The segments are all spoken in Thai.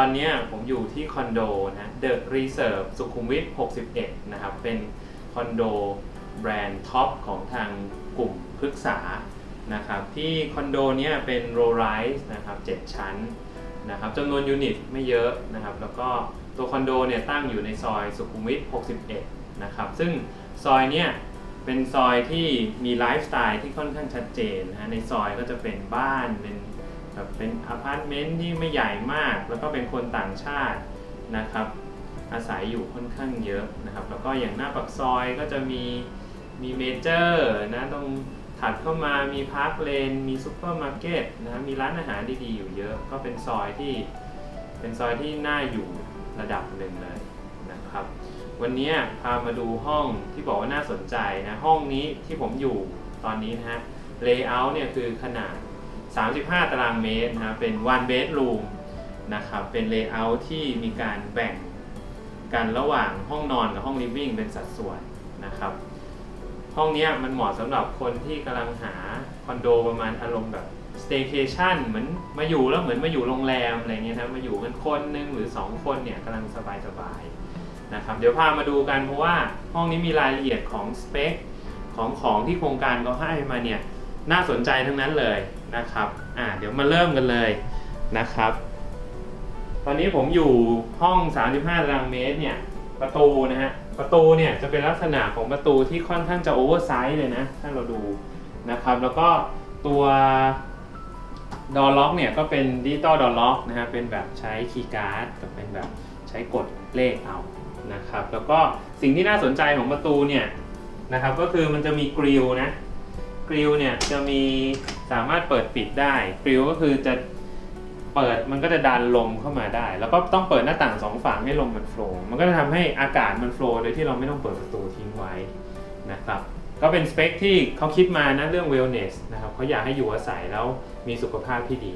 ตอนนี้ผมอยู่ที่คอนโดนะ The Reserve สุขุมวิท 61 นะครับ เป็นคอนโดแบรนด์ท็อปของทางกลุ่มพฤกษานะครับ ที่คอนโดเนี้ยเป็นโรไ i ส์นะครับ 7 ชั้นนะครับจำนวนยูนิตไม่เยอะนะครับ แล้วก็ตัวคอนโดเนี่ยตั้งอยู่ในซอยสุขุมวิท 61 นะครับ ซึ่งซอยเนี่ยเป็นซอยที่มีไลฟ์สไตล์ที่ค่อนข้างชัดเจนนะในซอยก็จะเป็นบ้านเป็น แบบเป็นอพาร์ตเมนต์ที่ไม่ใหญ่มาก แล้วก็เป็นคนต่างชาตินะครับ อาศัยอยู่ค่อนข้างเยอะนะครับ แล้วก็อย่างหน้าปากซอยก็จะมีมีเมเจอร์นะตรงถัดเข้ามามีพาร์คเลน มีซูเปอร์มาร์เก็ตนะมีร้านอาหารดีๆอยู่เยอะ ก็เป็นซอยที่เป็นซอยที่น่าอยู่ระดับหนึ่งเลยนะครับ วันนี้พามาดูห้องที่บอกว่าน่าสนใจนะ ห้องนี้ที่ผมอยู่ตอนนี้นะฮะ layout เนี่ยคือขนาด 35 ตารางเมตรนะเป็น one bedroom นะครับเป็น layout ที่มีการแบ่งกันระหว่างห้องนอนกับห้อง living เป็นสัดส่วนนะครับ ห้องนี้มันเหมาะสำหรับคนที่กำลังหาคอนโดประมาณอารมณ์แบบ staycation เหมือนมาอยู่แล้วเหมือนมาอยู่โรงแรมอะไรเงี้ยนะมาอยู่กันคนหนึ่งหรือ 2 คนเนี่ยกำลังสบายๆนะครับเดี๋ยวพามาดูกันเพราะว่าห้องนี้มีรายละเอียดของสเปคของของที่โครงการเขาให้มาเนี่ย น่าสนใจทั้งนั้นเลยนะครับอ่าเดี๋ยวมาเริ่มกันเลยนะครับ ตอนนี้ผมอยู่ห้อง 35ตารางเมตรเนี่ยประตูนะฮะประตูเนี่ยจะเป็นลักษณะของประตูที่ค่อนข้างจะโอเวอร์ไซส์เลยนะถ้าเราดูนะครับแล้วก็ตัวดอล็อกเนี่ยก็เป็นดิจิตอลดอล็อกนะฮะเป็นแบบใช้คีย์การ์ดกับเป็นแบบใช้กดเลขเอานะครับแล้วก็สิ่งที่น่าสนใจของประตูเนี่ยนะครับก็คือมันจะมีกริลนะ กริลเนี่ยจะมีสามารถเปิดปิดได้กริลก็คือจะเปิดมันก็จะดันลมเข้ามาได้ แล้วก็ต้องเปิดหน้าต่างสองฝั่งให้ลมมันโฟล์มันก็จะทำให้อากาศมันโฟล์โดยที่เราไม่ต้องเปิดประตูทิ้งไว้นะครับก็เป็นสเปคที่เขาคิดมานะเรื่อง wellness นะครับเขาอยากให้อยู่อาศัยแล้วมีสุขภาพที่ดี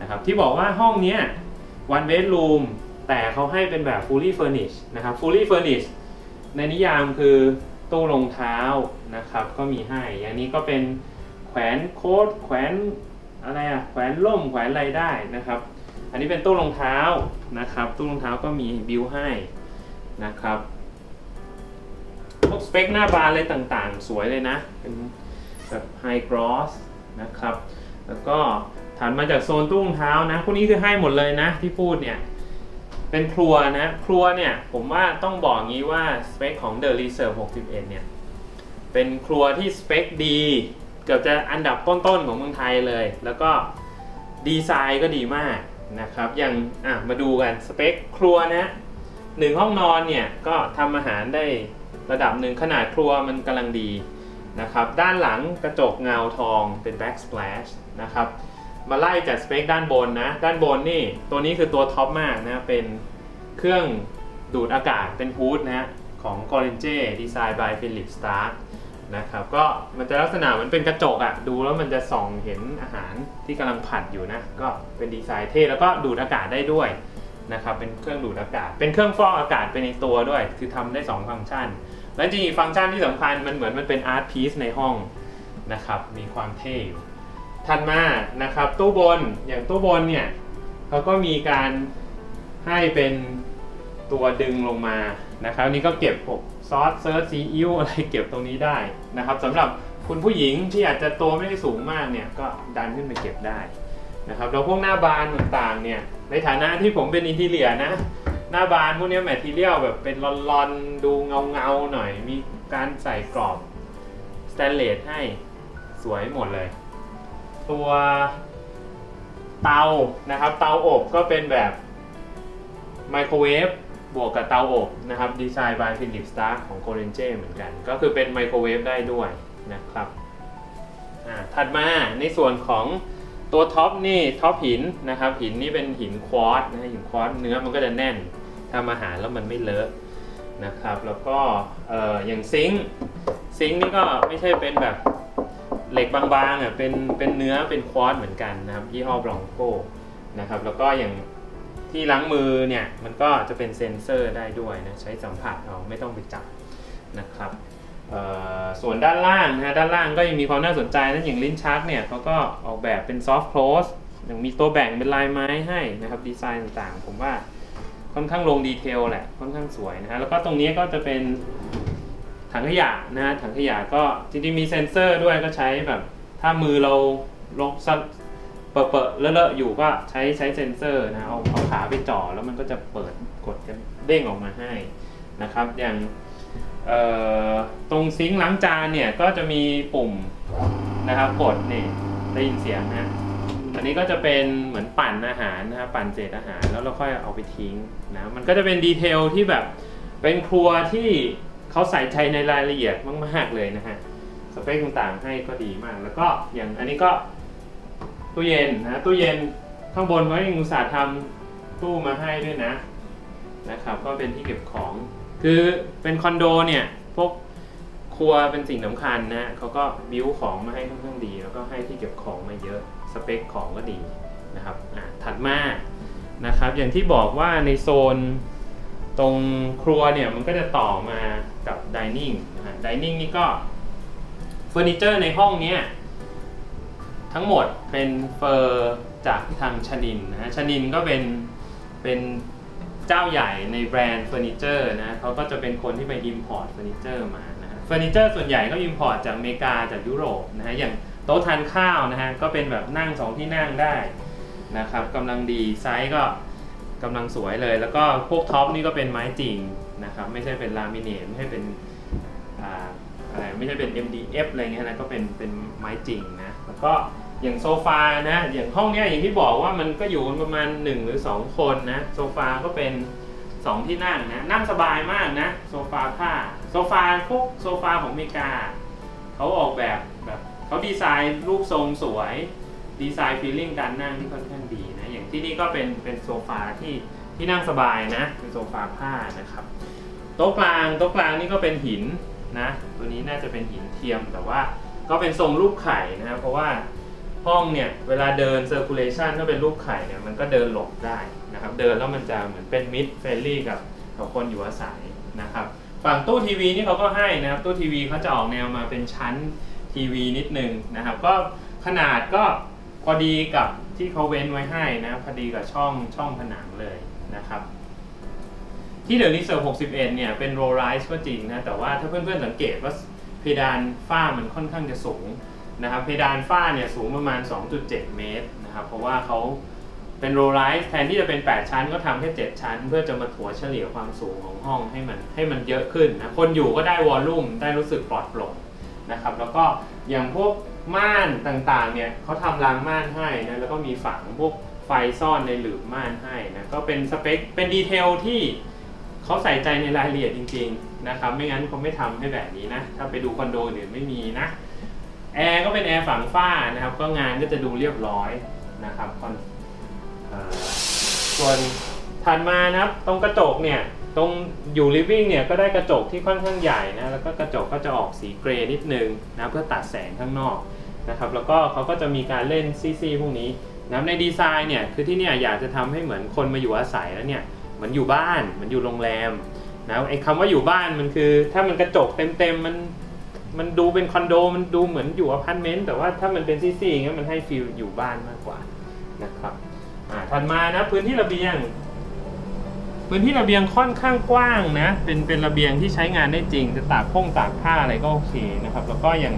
นะครับที่บอกว่าห้องนี้ one bedroom แต่เขาให้เป็นแบบ fully furnished นะครับ fully furnished ในนิยามคือ ตู้รองเท้านะครับก็มีให้ อย่างนี้ก็เป็นแขวนโค้ดแขวนอะไรอะแขวนล่มแขวนอะไรได้นะครับ อันนี้เป็นตู้รองเท้านะครับ ตู้รองเท้าก็มีบิวให้นะครับพวกสเปคหน้าบานอะไรต่างๆ สวยเลยนะ เป็นแบบไฮกรอสนะครับ แล้วก็ถัดมาจากโซนตู้รองเท้านะพวกนี้คือให้หมดเลยนะที่พูดเนี่ย เป็นครัวนะครัวเนี่ยผมว่าต้องบอกงี้ว่าสเปคของ The Reserve 61 เนี่ย เป็นครัวที่สเปคดี เกือบจะอันดับต้นๆของเมืองไทยเลย แล้วก็ดีไซน์ก็ดีมากนะครับอย่างอะมาดูกันสเปคครัวนะหนึ่งห้องนอนเนี่ย ก็ทำอาหารได้ระดับหนึ่งขนาดครัวมันกำลังดีนะครับ ด้านหลังกระจกเงาทองเป็น backsplash นะครับ มาไล่จากสเปคด้านบนนะ ด้านบนนี่ตัวนี้คือตัวท็อปมากนะ เป็นเครื่องดูดอากาศเป็นฮูดนะของ g o r e n g e ดีไซน์ by Philip Stark นะครับก็มันจะลักษณะมือนเป็นกระจกอะดูแล้วมันจะส่องเห็นอาหารที่กำลังผัดอยู่นะ ก็เป็นดีไซน์เท่แล้วก็ดูดอากาศได้ด้วยนะครับเป็นเครื่องดูดอากาศ เป็นเครื่องฟอกอากาศไปในตัวด้วย คือทำได้ 2 ฟังก์ชัน และจริงๆฟังก์ชันที่สำคัญมันเหมือนมันเป็นอาร์ตพีซในห้องนะครับมีความเท่อยู่ ถัดมานะครับ ตู้บนอย่างตู้บนเนี่ยเขาก็มีการให้เป็นตัวดึงลงมานะครับนี่ก็เก็บพวกซอสเซิร์ชซีอิ๊วอะไรเก็บตรงนี้ได้นะครับสำหรับคุณผู้หญิงที่อาจจะตัวไม่ได้สูงมากเนี่ยก็ดันขึ้นไปเก็บได้นะครับแล้วพวกหน้าบานต่างๆเนี่ยในฐานะที่ผมเป็นอินทีเลียนะ หน้าบานพวกนี้แมทเทียลแบบเป็นลอนๆดูเงาๆหน่อย มีการใส่กรอบสแตนเลสให้สวยหมดเลย ตัวเตานะครับ เตาอบก็เป็นแบบไมโครเวฟบวกกับเตาอบนะครับดีไซน์ by Philip Stark ของ g o r e n g e เหมือนกัน ก็คือเป็นไมโครเวฟได้ด้วยนะครับอ่าถัดมาในส่วนของตัวท็อปนี่ท็อปหินนะครับ หินนี่เป็นหินควอตนะหินควอตเนื้อมันก็จะแน่นทำอาหารแล้วมันไม่เลอะนะครับ แล้วก็อออย่างซิงซิงนี่ก็ไม่ใช่เป็นแบบ เหล็กบางๆอะเป็นเป็นเนื้อเป็นควอตเหมือนกันนะครับยี่ห้อบรองโกนะครับแล้วก็อย่างที่ล้างมือเนี่ยมันก็จะเป็นเซ็นเซอร์ได้ด้วยนะใช้สัมผัสเอาไม่ต้องไปจับนะครับเอ่อส่วนด้านล่างนะด้านล่างก็ยังมีความน่าสนใจนะอย่างลิ้นชักเนี่ยเขาก็ออกแบบเป็นซอฟต์ l คล s สยังมีตัวแบ่งเป็นลายไม้ให้นะครับดีไซน์ต่างๆ ผมว่าค่อนข้างลงดีเทลแหละค่อนข้างสวยนะฮะแล้วก็ตรงนี้ก็จะเป็น ถังขยะนะฮะถังขยะก็จริงๆมีเซ็นเซอร์ด้วยก็ใช้แบบ ถ้ามือเราลกซัเปิดเปิดเลอะๆอยู่ก็ใช้ใช้เซ็นเซอร์นะเอาเอาขาไปจ่อแล้วมันก็จะเปิดกดกันเด้งออกมาให้นะครับ อย่างตรงซิงค์ล้างจานเนี่ยก็จะมีปุ่มนะครับกดนี่ได้ยินเสียงนะอันนี้ก็จะเป็นเหมือนปั่นอาหารนะครับปั่นเศษอาหารแล้วเราค่อยเอาไปทิ้งนะมันก็จะเป็นดีเทลที่แบบเป็นครัวที่ เขาใส่ใจในรายละเอียดมากๆเลยนะฮะสเปคต่างๆให้ก็ดีมาก แล้วก็อย่างอันนี้ก็ตู้เย็นนะตู้เย็นข้างบนก็ยังอุตส่าห์ทำตู้มาให้ด้วยนะนะครับ ก็เป็นที่เก็บของ คือเป็นคอนโดเนี่ยพวกครัวเป็นสิ่งสำคัญนะเขาก็บิวของมาให้ค่อนข้างดี แล้วก็ให้ที่เก็บของมาเยอะสเปคของก็ดีนะครับอะถัดมานะครับ อย่างที่บอกว่าในโซน ตรงครัวเนี่ยมันก็จะต่อมากับดิเนิ่งนะฮะดิเนิ่งนี่ก็เฟอร์นิเจอร์ในห้องเนี้ยทั้งหมดเป็นเฟอร์จากทางชนินนะฮะชนินก็เป็นเป็นเจ้าใหญ่ในแบรนด์เฟอร์นิเจอร์นะเขาก็จะเป็นคนที่ไป import เฟอร์นิเจอร์มานะฮะเฟอร์นิเจอร์ส่วนใหญ่ก็ import จากอเมริกาจากยุโรปนะฮะอย่างโต๊ะทานข้าวนะฮะก็เป็นแบบนั่งสองที่นั่งได้นะครับกำลังดีไซส์ก็ กำลังสวยเลย แล้วก็พวกท็อปนี่ก็เป็นไม้จริงนะครับ ไม่ใช่เป็นลามิเนตไม่ใช่เป็นอะไรไม่ใช่เป็น MDF อะไรเงี้ยนะก็เป็นเป็นไม้จริงนะแล้วก็อย่างโซฟานะอย่างห้องเนี้ยอย่างที่บอกว่ามันก็อยู่กันประมาณ 1 หรือ 2 คนนะโซฟาก็เป็น 2 ที่นั่งนะนั่งสบายมากนะโซฟาผ้าโซฟาพวกโซฟาของอเมริกาเขาออกแบบแบบเขาดีไซน์รูปทรงสวย ดีไซน์ฟีลลิ่งการนั่งที่ค่อนข้างดี ที่นี่ก็เป็นเป็นโซฟาที่ที่นั่งสบายนะเป็นโซฟาผ้านะครับโต๊ะกลางโต๊ะกลางนี่ก็เป็นหินนะตัวนี้น่าจะเป็นหินเทียมแต่ว่าก็เป็นทรงรูปไข่นะครับเพราะว่าห้องเนี่ยเวลาเดิน circulation ถ้าเป็นรูปไข่เนี่ยมันก็เดินหลบได้นะครับเดินแล้วมันจะเหมือนเป็นมิดเฟรนลี่กับกับคนอยู่อาศัยนะครับฝั่งตู้ทีวีนี่เขาก็ให้นะครับตู้ทีวีเขาจะออกแนวมาเป็นชั้นทีวีนิดนึงนะครับก็ขนาดก็พอดีกับ ที่เขาเว้นไว้ให้นะพอดีกับช่องช่องผนังเลยนะครับ ที่เด e ะ e เซอร์61 เนี่ยเป็นโรลไรส์ก็จริงนะ แต่ว่าถ้าเพื่อนๆสังเกตว่าเพดานฝ้ามันค่อนข้างจะสูงนะครับ เพดานฝ้าเนี่ยสูงประมาณ 2.7 เมตรนะครับ เพราะว่าเขาเป็นโรลไรส์แทนที่จะเป็น 8 ชั้นก็ทำแค่ 7 ชั้น เพื่อจะมาถัวเฉลี่ยความสูงของห้องให้มันให้มันเยอะขึ้นนะ คนอยู่ก็ได้วอลลุ่มได้รู้สึกปลอดโปร่งนะครับ แล้วก็อย่างพวก ม่านต่างๆเนี่ยเขาทำรางม่านให้นะแล้วก็มีฝังพวกไฟซ่อนในหลืบม่านให้นะก็เป็นสเปคเป็นดีเทลที่เขาใส่ใจในรายละเอียดจริงๆนะครับไม่งั้นเขาไม่ทำให้แบบนี้นะถ้าไปดูคอนโดอื่นไม่มีนะแอร์ก็เป็นแอร์ฝังฝ้านะครับก็งานก็จะดูเรียบร้อยนะครับส่วนถัดมานะครับตรงกระจกเนี่ย ตรงอยู่ living เนี่ยก็ได้กระจกที่ค่อนข้างใหญ่นะแล้วก็กระจกก็จะออกสีเกรย์นิดนึงนะเพื่อตัดแสงข้างนอกนะครับแล้วก็เขาก็จะมีการเล่นซีๆพวกนี้นะในดีไซน์เนี่ยคือที่เนี่ยอยากจะทำให้เหมือนคนมาอยู่อาศัยแล้วเนี่ยเหมือนอยู่บ้านเหมือนอยู่โรงแรมนะไอ้คำว่าอยู่บ้านมันคือ ถ้ามันกระจกเต็มๆมันมันดูเป็นคอนโดมันดูเหมือนอยู่อพาร์ตเมนต์แต่ว่าถ้ามันเป็นซี่ๆอย่างเงี้ยมันให้ฟีลอยู่บ้านมากกว่านะครับอ่าถัดมานะพื้นที่ระเบียง พื้นที่ระเบียงค่อนข้างกว้างนะ เป็นเป็นระเบียงที่ใช้งานได้จริง จะตากพงตากผ้าอะไรก็โอเคนะครับ แล้วก็อย่าง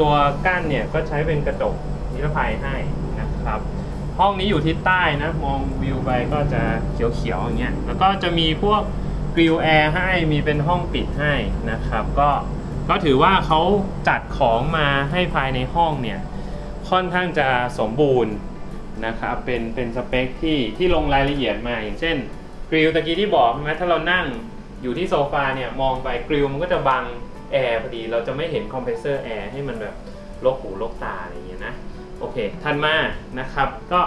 ตัวกั้นเนี่ยก็ใช้เป็นกระจกนิรภัยให้นะครับ ห้องนี้อยู่ทิศใต้นะ มองวิวไปก็จะเขียวๆอย่างเงี้ย แล้วก็จะมีพวกกริลแอร์ให้ มีเป็นห้องปิดให้นะครับ ก็ก็ถือว่าเขาจัดของมาให้ภายในห้องเนี่ยค่อนข้างจะสมบูรณ์นะครับ เป็นเป็นสเปคที่ที่ลงรายละเอียดมาอย่างเช่น กริลตะกี้ที่บอกใช่ไหมถ้าเรานั่งอยู่ที่โซฟาเนี่ยมองไปกริลมันก็จะบังแอร์พอดี เราจะไม่เห็นคอมเพรสเซอร์แอร์ให้มันแบบลกหูลกตาอะไรอย่างเงี้ยนะ โอเคทันมานะครับ ก็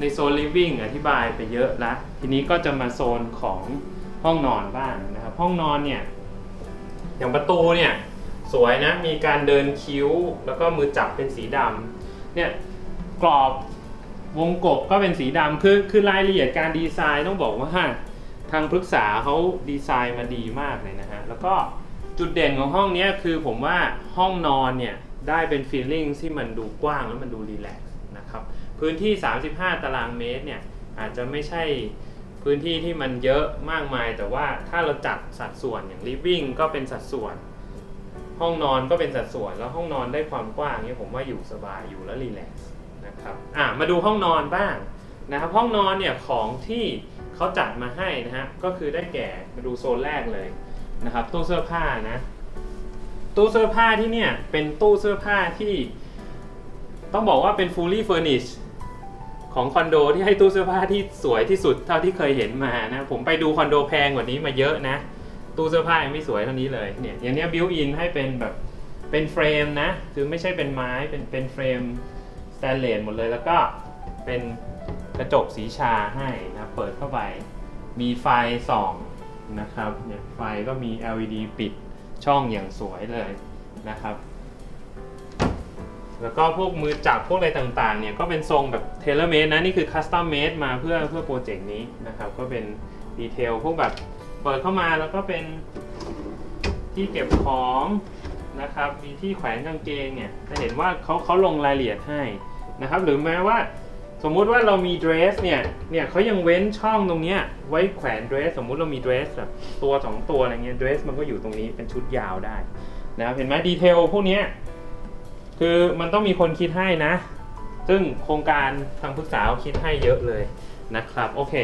ในโซน living อธิบายไปเยอะละ ทีนี้ก็จะมาโซนของห้องนอนบ้างนะครับ ห้องนอนเนี่ย อย่างประตูเนี่ย สวยนะ มีการเดินคิ้ว แล้วก็มือจับเป็นสีดำเนี่ยกรอบ วงกบก็เป็นสีดำคือคือรายละเอียดการดีไซน์ต้องบอกว่าทางปรึกษาเขาดีไซน์มาดีมากเลยนะฮะ แล้วก็จุดเด่นของห้องนี้คือผมว่าห้องนอนเนี่ยได้เป็นฟีลลิ่งที่มันดูกว้างแล้วมันดูรีแลกซ์นะครับ พื้นที่ 35 ตารางเมตรเนี่ยอาจจะไม่ใช่พื้นที่ที่มันเยอะมากมาย แต่ว่าถ้าเราจัดสัดส่วนอย่าง living ก็เป็นสัดส่วน ห้องนอนก็เป็นสัดส่วน แล้วห้องนอนได้ความกว้างเนี่ยผมว่าอยู่สบายอยู่แล้วรีแลกซ์ นะครับอะมาดูห้องนอนบ้างนะครับห้องนอนเนี่ยของที่เขาจัดมาให้นะฮะก็คือได้แก่มาดูโซนแรกเลยนะครับตู้เสื้อผ้านะตู้เสื้อผ้าที่เนี่ยเป็นตู้เสื้อผ้าที่ ต้องบอกว่าเป็น fully furnished ของคอนโดที่ให้ตู้เสื้อผ้าที่สวยที่สุดเท่าที่เคยเห็นมานะผมไปดูคอนโดแพงกว่านี้มาเยอะนะ ตู้เสื้อผ้ายังไม่สวยเท่านี้เลยเนี่ยอย่างเนี้ยบิวอินให้เป็นแบบเป็นเฟรมนะ คือไม่ใช่เป็นไม้เป็นเป็นเฟรม ตนเลสหมดเลยแล้วก็เป็นกระจกสีชาให้นะเปิดเข้าไป มีไฟส่องนะครับเนี่ยไฟก็มี LED ปิดช่องอย่างสวยเลยนะครับ แล้วก็พวกมือจับพวกอะไรต่างๆเนี่ยก็เป็นทรงแบบเทเลเม e นะ นี่คือคัสตอมเม e มาเพื่อเพื่อโปรเจกต์นี้นะครับ ก็เป็นดีเทลพวกแบบเปิดเข้ามาแล้วก็เป็นที่เก็บของนะครับ มีที่แขวนกางเกงเนี่ยจะเห็นว่าเขาเขาลงรายละเอียดให้ นะครับ หรือแม้ว่าสมมุติว่าเรามีเดรสเนี่ย เนี่ยเขายังเว้นช่องตรงเนี้ยไว้แขวนเดรส สมมุติเรามีเดรสแบบตัวสองตัวอะไรเงี้ย เดรสมันก็อยู่ตรงนี้เป็นชุดยาวได้นะครับเห็นไหมดีเทลพวกนี้คือมันต้องมีคนคิดให้นะ ซึ่งโครงการทางปรึกษาคิดให้เยอะเลยนะครับ โอเค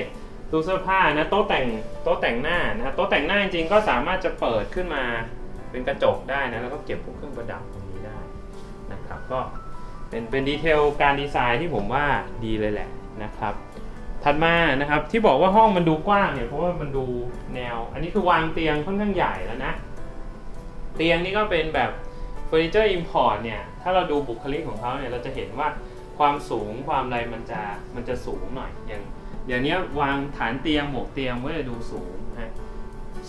ตู้เสื้อผ้านะโต๊ะแต่งโต๊ะแต่งหน้านะครับโต๊ะแต่งหน้าจริงก็สามารถจะเปิดขึ้นมาเป็นกระจกได้นะแล้วก็เก็บพวกเครื่องประดับตรงนี้ได้นะครับก็ เป็นเป็นดีเทลการดีไซน์ที่ผมว่าดีเลยแหละนะครับ ถัดมานะครับที่บอกว่าห้องมันดูกว้างเนี่ยเพราะว่ามันดูแนว อันนี้คือวางเตียงค่อนข้างใหญ่แล้วนะ เตียงนี่ก็เป็นแบบเฟอร์นิเจอร์อิมพอร์ตเนี่ยถ้าเราดูบุคลิกของเขาเนี่ยเราจะเห็นว่าความสูงความอะไรมันจะมันจะสูงหน่อยอย่างอย่างนี้วางฐานเตียงหมวกเตียงก็จะดูสูงฮะ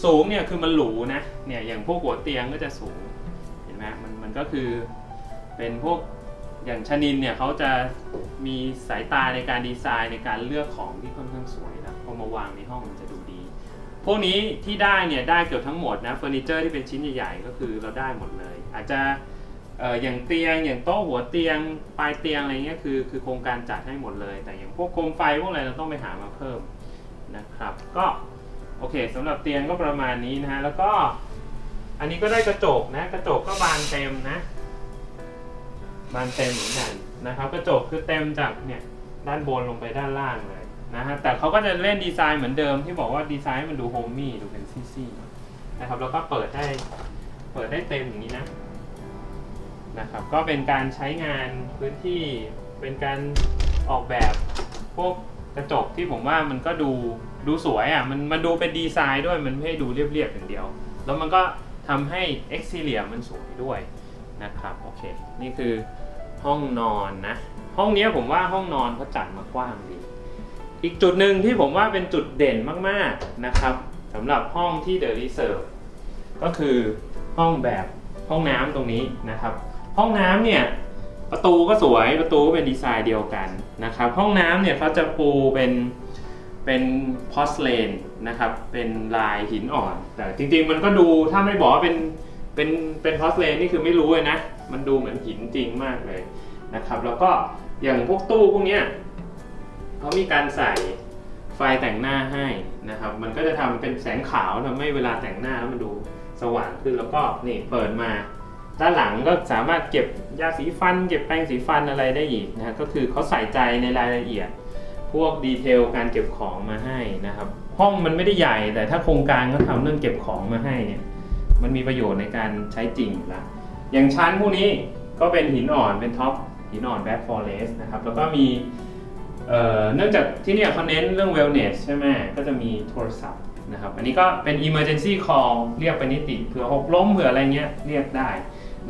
สูงเนี่ยคือมันหรูนะเนี่ยอย่างพวกหัวเตียงก็จะสูงเห็นไหมมันมันก็คือเป็นพวก อย่างชนินเนี่ยเขาจะมีสายตาในการดีไซน์ในการเลือกของที่ค่อนข้างสวยนะพอมาวางในห้องมันจะดูดี พวกนี้ที่ได้เนี่ยได้เกือบทั้งหมดนะเฟอร์นิเจอร์ที่เป็นชิ้นใหญ่ๆก็คือเราได้หมดเลย อาจจะเอ่ออย่างเตียงอย่างโต๊ะหัวเตียงปลายเตียงอะไรเงี้ยคือคือโครงการจัดให้หมดเลย แต่อย่างพวกโคมไฟพวกอะไรเราต้องไปหามาเพิ่มนะครับก็โอเคสำหรับเตียงก็ประมาณนี้นะฮะแล้วก็อันนี้ก็ได้กระจกนะกระจกก็บานเต็มนะ บานเต็มเหมือนกันนะครับกระจกคือเต็มจากเนี่ยด้านบนลงไปด้านล่างเลยนะฮะแต่เขาก็จะเล่นดีไซน์เหมือนเดิมที่บอกว่าดีไซน์มันดูโฮมมี่ดูเป็นซี่ๆน่นะครับแล้วก็เปิดได้เปิดได้เต็มอย่างนี้นะนะครับก็เป็นการใช้งานพื้นที่เป็นการออกแบบพวกกระจกที่ผมว่ามันก็ดูดูสวยอะมันมันดูเป็นดีไซน์ด้วยมันไม่ให้ดูเรียบๆอย่างเดียว แล้วมันก็ทำให้ exterior มันสวยด้วยนะครับโอเค นี่คือ ห้องนอนนะ ห้องนี้ผมว่าห้องนอนเขาจัดมากว้างดี อีกจุดหนึ่งที่ผมว่าเป็นจุดเด่นมากๆนะครับสำหรับห้องที่ The Reserve ก็คือห้องแบบห้องน้ำตรงนี้นะครับ ห้องน้ำเนี่ยประตูก็สวยประตูก็เป็นดีไซน์เดียวกันนะครับ ห้องน้ำเนี่ยเขาจะปูเป็นเป็นพอสเลนนะครับเป็นลายหินอ่อน แต่จริงๆมันก็ดูถ้าไม่บอกว่าเป็นเป็นเป็นพอสเลนนี่คือไม่รู้เลยนะ มันดูเหมือนหินจริงมากเลยนะครับ แล้วก็อย่างพวกตู้พวกเนี้ยเขามีการใส่ไฟแต่งหน้าให้นะครับ มันก็จะทำเป็นแสงขาวทำให้เวลาแต่งหน้าแล้วมันดูสว่างขึ้นแล้วก็นี่เปิดมา ด้านหลังก็สามารถเก็บยาสีฟัน เก็บแปรงสีฟันอะไรได้อีกนะก็คือเขาใส่ใจในรายละเอียด พวกดีเทลการเก็บของมาให้นะครับ ห้องมันไม่ได้ใหญ่แต่ถ้าโครงการเขาทำเรื่องเก็บของมาให้เนี่ยมันมีประโยชน์ในการใช้จริงอยู่แล้ว อย่างชั้นพวกนี้ก็เป็นหินอ่อนเป็นท็อปหินอ่อนแบ็คฟอเรสนะครับ แล้วก็มีเนื่องจากที่นี่เขาเน้นเรื่อง wellness ใช่ไหมก็จะมีโทรศัพท์นะครับ อันนี้ก็เป็น emergency call เรียกไปนิติเผื่อหกล้มเผื่ออะไรเงี้ยเรียกได้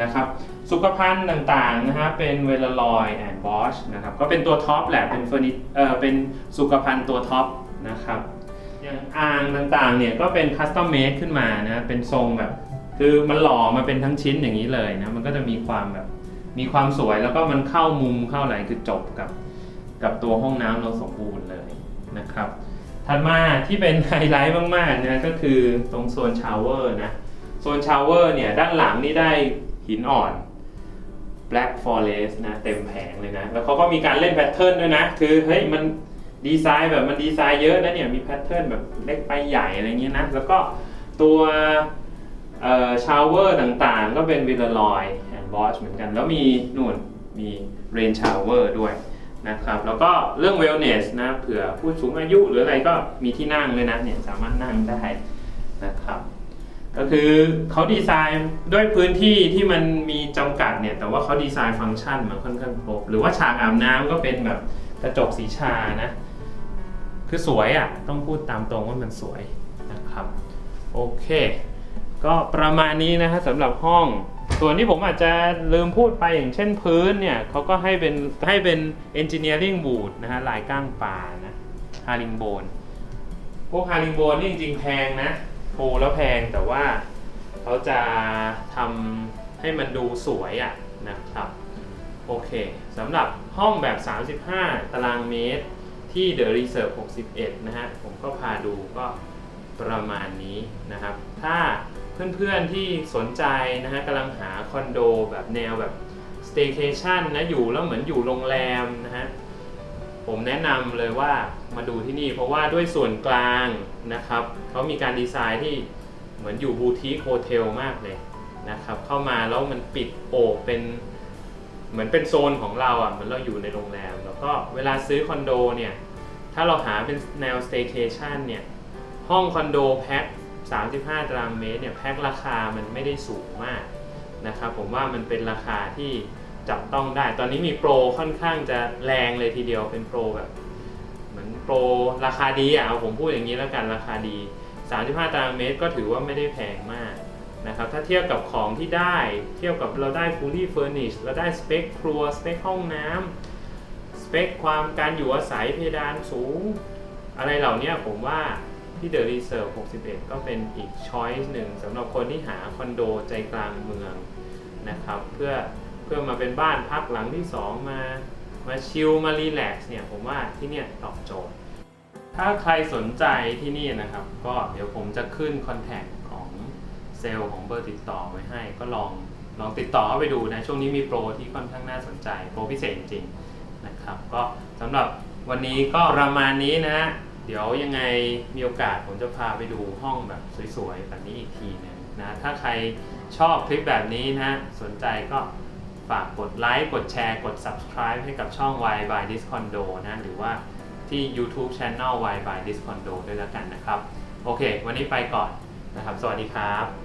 นะครับ สุขภัณฑ์ต่างๆนะฮะเป็นเวลลอยแอนด์บอชนะครับก็เป็นตัวท็อปแหละเป็นเฟอร์นิเอ่อเป็นสุขภัณฑ์ตัวท็อปนะครับอย่างอ่างต่างๆเนี่ยก็เป็นคัสตอมเมดขึ้นมานะเป็นทรงแบบ คือมันหล่อมาเป็นทั้งชิ้นอย่างนี้เลยนะ มันก็จะมีความแบบมีความสวยแล้วก็มันเข้ามุมเข้าอะไรคือจบกับกับตัวห้องน้ำเราสมบูรณ์เลยนะครับ ถัดมาที่เป็นไฮไลท์มากๆนะก็คือตรงโซนชาวเวอร์นะ โซนชาวเวอร์เนี่ยด้านหลังนี่ได้หินอ่อน Black Forest นะเต็มแผงเลยนะ แล้วเขาก็มีการเล่นแพทเทิร์นด้วยนะ คือเฮ้ยมันดีไซน์แบบมันดีไซน์เยอะนะเนี่ยมีแพทเทิร์นแบบเล็กไปใหญ่อะไรเงี้ยนะ แล้วก็ตัว ชาวเวอร์ต่างๆ ก็เป็นวิลลอยแอนด์บอชเหมือนกัน แล้วมีนู่นมีเรนชาวเวอร์ด้วยนะครับ แล้วก็เรื่อง wellness นะเผื่อผู้สูงอายุหรืออะไรก็มีที่นั่งเลยนะเนี่ยสามารถนั่งได้นะครับ ก็คือเขาดีไซน์ด้วยพื้นที่ที่มันมีจำกัดเนี่ยแต่ว่าเขาดีไซน์ฟังก์ชันมาค่อนข้างครบ หรือว่าฉากอาบน้ำก็เป็นแบบกระจกสีชานะ คือสวยอะ่ะต้องพูดตามตรงว่ามันสวยนะครับ โอเค ก็ประมาณนี้นะฮะสำหรับห้อง ส่วนที่ผมอาจจะลืมพูดไปอย่างเช่นพื้นเนี่ยเขาก็ให้เป็นให้เป็น engineering wood นะฮะลายก้างปลานะฮาริงโบนพวกฮาริงโบนนี่จริงๆแพงนะโูแล้วแพงแต่ว่าเขาจะทำให้มันดูสวยอะนะครับโอเคสำหรับห้องแบบ 35 ตารางเมตรที่ The Reserve 61 นะฮะ ผมก็พาดูก็ประมาณนี้นะครับ ถ้า เพื่อนๆที่สนใจนะฮะกำลังหาคอนโดแบบแนวแบบ staycation นะอยู่แล้วเหมือนอยู่โรงแรมนะฮะผมแนะนำเลยว่ามาดูที่นี่เพราะว่าด้วยส่วนกลางนะครับเขามีการดีไซน์ที่เหมือนอยู่บูติคโฮเทลมากเลยนะครับเข้ามาแล้วมันปิดโอบเป็นเหมือนเป็นโซนของเราอะเหมือนเราอยู่ในโรงแรม แล้วก็เวลาซื้อคอนโดเนี่ย ถ้าเราหาเป็นแนว staycation เนี่ย ห้องคอนโดแพ็ค 35 ตารางเมตรเนี่ยแพ็คราคามันไม่ได้สูงมากนะครับผมว่ามันเป็นราคาที่จับต้องได้ ตอนนี้มีโปรค่อนข้างจะแรงเลยทีเดียวเป็นโปรแบบเหมือนโปรราคาดีอะเอาผมพูดอย่างนี้แล้วกันราคาดี 35 ตารางเมตรก็ถือว่าไม่ได้แพงมากนะครับถ้าเทียบกับของที่ได้เทียบกับเราได้ fully furnished เราได้สเปคครัวสเปคห้องน้ำสเปคความการอยู่อาศัยเพดานสูง อะไรเหล่านี้ผมว่า ที่ The Reserve 61 ก็เป็นอีกช้อยส์หนึ่งสำหรับคนที่หาคอนโดใจกลางเมืองนะครับ เพื่อเพื่อมาเป็นบ้านพักหลังที่ 2 มามาชิลมารีแลกซ์เนี่ยผมว่าที่เนี่ยตอบโจทย์ ถ้าใครสนใจที่นี่นะครับ ก็เดี๋ยวผมจะขึ้นคอนแทคของเซลล์ของเบอร์ติดต่อไว้ให้ ก็ลองลองติดต่อเข้าไปดูนะ ช่วงนี้มีโปรที่ค่อนข้างน่าสนใจ โปรพิเศษจริงๆนะครับ ก็สำหรับวันนี้ก็ประมาณนี้นะ เดี๋ยวยังไงมีโอกาสผมจะพาไปดูห้องแบบสวยๆ แบบนี้อีกทีนึงนะ ถ้าใครชอบคลิปแบบนี้นะ สนใจก็ฝากกดไลค์ กดแชร์ กด subscribe ให้กับช่อง Y by Discondo นะ หรือว่าที่ YouTube Channel Y by Discondo ด้วยแล้วกันนะครับ โอเค วันนี้ไปก่อนนะครับ สวัสดีครับ